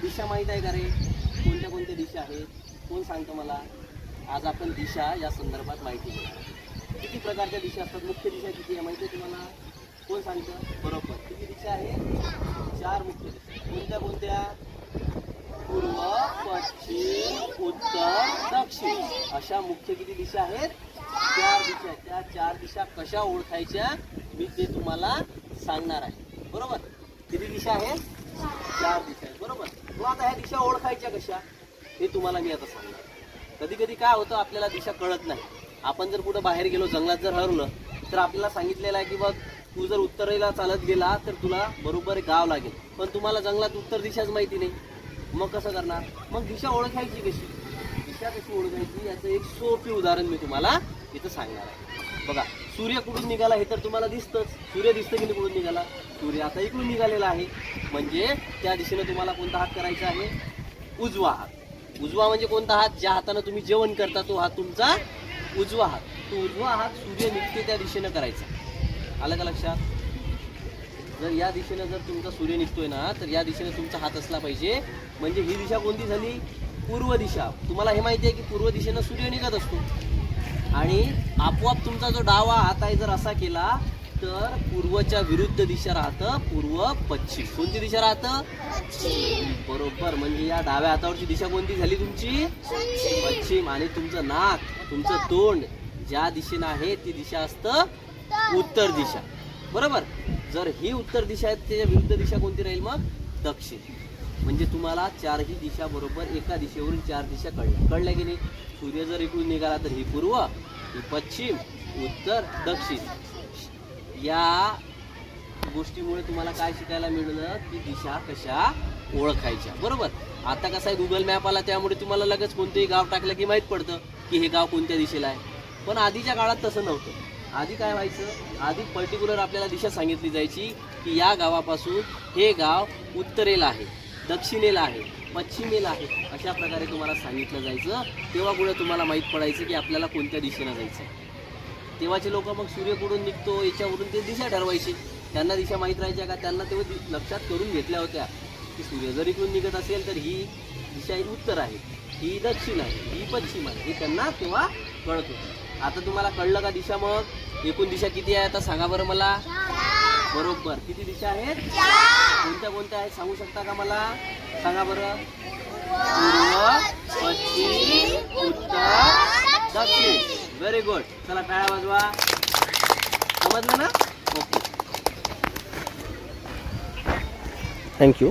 दिशा माहीत आहे का रे? कोणत्या कोणत्या दिशा आहेत? कोण सांगतं मला? आज आपण दिशा या संदर्भात माहिती घेऊ किती प्रकारच्या दिशा असतात? मुख्य दिशा किती आहे माहिती आहे तुम्हाला? कोण सांगतं? बरोबर. किती दिशा आहे चार मुख्य दिशा कोणत्या कोणत्या? पूर्व पश्चिम उत्तर दक्षिण. अशा मुख्य किती दिशा आहेत? चार दिशा त्या चार दिशा कशा ओळखायच्या? मी ते तुम्हाला सांगणार आहे. बरोबर? किती दिशा आहेत? चार दिशा आहेत. बरोबर? मग आता ह्या दिशा ओळखायच्या कशा? हे तुम्हाला मी आता सांगणार. कधी कधी काय होतं आपल्याला दिशा कळत नाही. आपण जर कुठं बाहेर गेलो जंगलात जर हरवलं तर आपल्याला सांगितलेलं आहे की बघ तू जर उत्तरेला चालत गेला तर तुला बरोबर गाव लागेल. पण तुम्हाला जंगलात उत्तर दिशाच माहिती नाही. मग कसं करणार? मग दिशा ओळखायची कशी? दिशा कशी ओळखायची? याचं एक सोपी उदाहरण मी तुम्हाला इथं सांगणार आहे. बघा सूर्य कुठून निघाला हे तर तुम्हाला दिसतंच. सूर्य दिसतं की नाही कुठून निघाला? सूर्य आता इकडून निघालेला आहे. म्हणजे त्या दिशेनं तुम्हाला कोणता हात करायचा आहे? उजवा हात. उजवा म्हणजे कोणता हात? ज्या हातानं तुम्ही जेवण करता तो हात तुमचा उजवा हात. तो उजवा हात सूर्य निघते त्या दिशेनं करायचा. आलं का लक्षात? जर या दिशेनं जर तुमचा सूर्य निघतोय ना तर या दिशेनं तुमचा हात असला पाहिजे. म्हणजे ही दिशा कोणती झाली? पूर्व दिशा. तुम्हाला हे माहिती आहे की पूर्व दिशेनं सूर्य निघत असतो. आणि आपोआप तुमचा जो डावा हात आहे जर असा केला तर पूर्वच्या विरुद्ध दिशा राहतं पूर्व पश्चिम. कोणती दिशा राहतं? बरोबर. म्हणजे या डाव्या हातावरची दिशा कोणती झाली तुमची? पश्चिम. आणि तुमचं नाक तुमचं तोंड ज्या दिशेनं आहे ती दिशा असतं उत्तर दिशा. बरोबर? जर ही उत्तर दिशा आहे त्याच्या विरुद्ध दिशा कोणती राहील मग? दक्षिण. म्हणजे तुम्हाला चारही दिशा बरोबर एका दिशेवरून चार दिशा कळल्या. कळल्या की नाही? सूर्य जर इकडून निघाला तर ही पूर्व ही पश्चिम उत्तर दक्षिण. या गोष्टीमुळे तुम्हाला काय शिकायला मिळलं? की दिशा कशा ओळखायच्या. बरोबर? आता कसं आहे गुगल मॅप आला त्यामुळे तुम्हाला लगेच कोणतेही गाव टाकलं की माहीत पडतं की हे गाव कोणत्या दिशेला आहे. पण आधीच्या काळात तसं नव्हतं. आधी काय व्हायचं? आधी पर्टिक्युलर आपल्याला दिशा सांगितली जायची की या गावापासून हे गाव उत्तरेला आहे. दक्षिणेला आहे पश्चिमेला आहे अशा प्रकारे तुम्हाला सांगितलं जायचं. तेव्हा पुढे तुम्हाला माहीत पडायचं की आपल्याला कोणत्या दिशेनं जायचं आहे तेव्हाचे लोक मग सूर्य कुठून निघतो याच्यावरून ते दिशा ठरवायची. त्यांना दिशा माहीत राहायच्या का? त्यांना तेव्हा लक्षात करून घेतल्या होत्या की सूर्य जर इकडून निघत असेल तर ही दिशा ही उत्तर आहे ही दक्षिण आहे ही पश्चिम आहे. हे त्यांना तेव्हा कळत. होतं आता तुम्हाला कळलं का दिशा मग? एकूण दिशा किती आहे? आता सांगा बरं मला. बरोबर. किती दिशा आहेत? कोणत्या कोणत्या आहेत सांगू शकता का मला? सांगा बरं. पूर्व पश्चिम उत्तर दक्षिण. व्हेरी गुड चला टाळ्या वाजवा. समजलं ना? Okay thank you